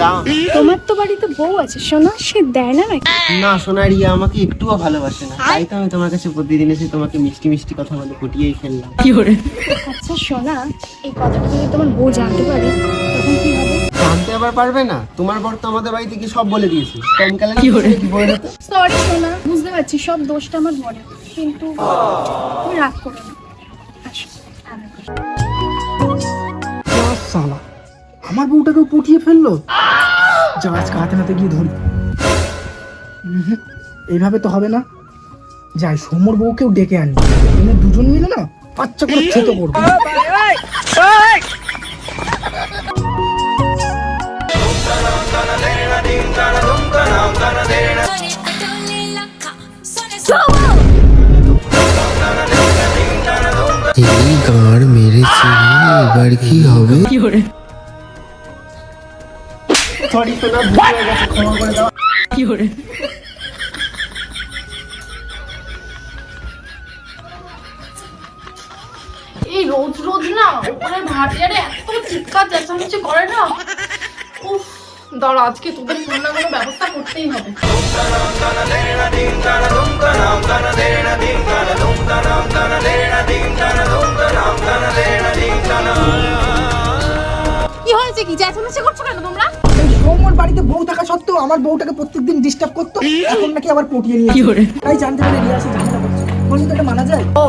দাও তোমার তো বাড়িতে বউ আছে সোনা সে দেয় না নাকি? না সোনা রিয়া আমাকে একটুও ভালোবাসে না। তাই তো আমি তোমার কাছে প্রতিদিন এসে তোমাকে মিষ্টি মিষ্টি কথা বলে ফুটিয়েই ফেললাম। আচ্ছা সোনা এই কথাটা যদি তোমার বউ জানতে পারে তখন কি হবে? জানতে আবার পারবে না? তোমার বর তো আমাদের বাড়িতে কি সব বলে দিয়েছে? কমকালে কি বলে হতো সরি সোনা বুঝতে পারছি সব দোষটা আমার বলে কিন্তু তুমি রাগ করো না। আসো করো। আমার বউটাকেও পটিয়ে ফেলল? যা আজকে হাতে নাতে গিয়ে ধরি এইভাবে তো হবে না। যাই সোমর বউকেও ডেকে আনি। এনে দুজন মিলে না বাচ্চা করে ছোট করব। এই মেরেছে এবার কি হবে? সরি সোনা ভুল হয়ে গেছে ক্ষমা করে দাও। এই রোজ রোজ না ওপরে ভাটিয়ারে এত চিৎকার চেঁচামেচি করে না? উফ দাঁড়া আজকে তোদের কোনো না কোনো ব্যবস্থা করতেই হবে। কি হয়েছে কি? চেঁচামেচি করছ কেন তোমরা? সোমর বাড়িতে বউ থাকা সত্ত্বেও আমার বউটাকে প্রত্যেকদিন ডিস্টার্ব করতো। এখন নাকি আবার পটিয়ে নিয়ে তাই জানতে পারে রিয়া সে ঝামেলা করছে বলি তো এটা মানা যায়? ও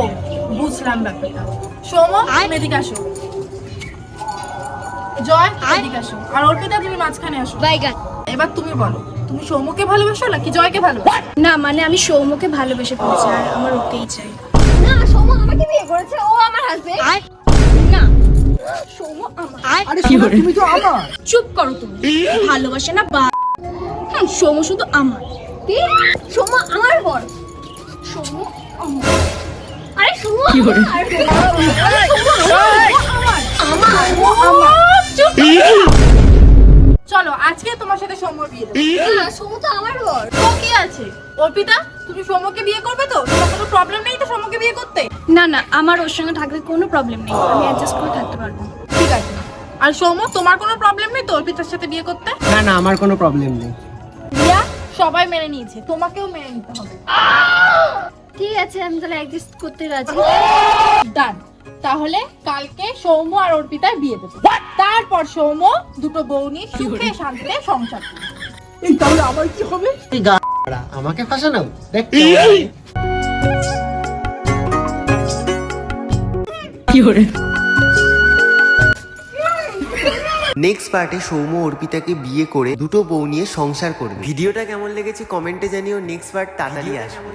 বুঝলাম ব্যাপারটা। সোম এদিকে আসো। জয় এদিকে আসো। আর অর্পিতা তুমি মাঝখানে আসো। এবার তুমি বলো তুমি সৌমকে ভালোবাসো নাকি জয়কে ভালোবাসো? না মানে আমি সৌমকে ভালোবেসে ফেলছি আর আমার ওকেই চাই। আরে সোনা তুমি তো আমার। চুপ করো তুমি। ভালোবাসে না বা হুম সৌম শুধু আমার। কি? সোমা আমার বর। সৌম আরে সোমা আমার। চলো আজকে তোমার সাথে সৌম্যর বিয়ে দেবো। না সোমা তো আমার বর। তো কি আছে? অর্পিতা তুমি সৌম্যকে বিয়ে করবে তো? তোমার কোনো প্রবলেম নেই তো সৌম্যকে বিয়ে করতে? না না আমার ওর সঙ্গে থাকলে কোনো প্রবলেম নেই। আমি অ্যাডজাস্ট করে থাকতে পারব। আর সৌম্য তোমার কোনো প্রবলেম নেই তো অর্পিতার সাথে বিয়ে করতে? না না আমার কোনো প্রবলেম নেই। রিয়া সবাই মেনে নিয়েছে তোমাকেও মেনে নিতে হবে। ঠিক আছে আমি তাহলে অ্যাডজাস্ট করতে রাজি। ডান তাহলে কালকে সৌম্য আর অর্পিতার বিয়ে দেবো। তারপর সৌম্য দুটো বউ নিয়ে সুখে শান্তিতে সংসার করবে। এই তাহলে আমার কি হবে? এই গা আমাকে ফাঁসানো? দেখ কেমন লাগে। নেক্সট পার্টে সৌম অর্পিতাকে বিয়ে করে দুটো বউ নিয়ে সংসার করবে। ভিডিওটা কেমন লেগেছে কমেন্টে জানিও। নেক্সট পার্ট তাড়াতাড়ি আসবে।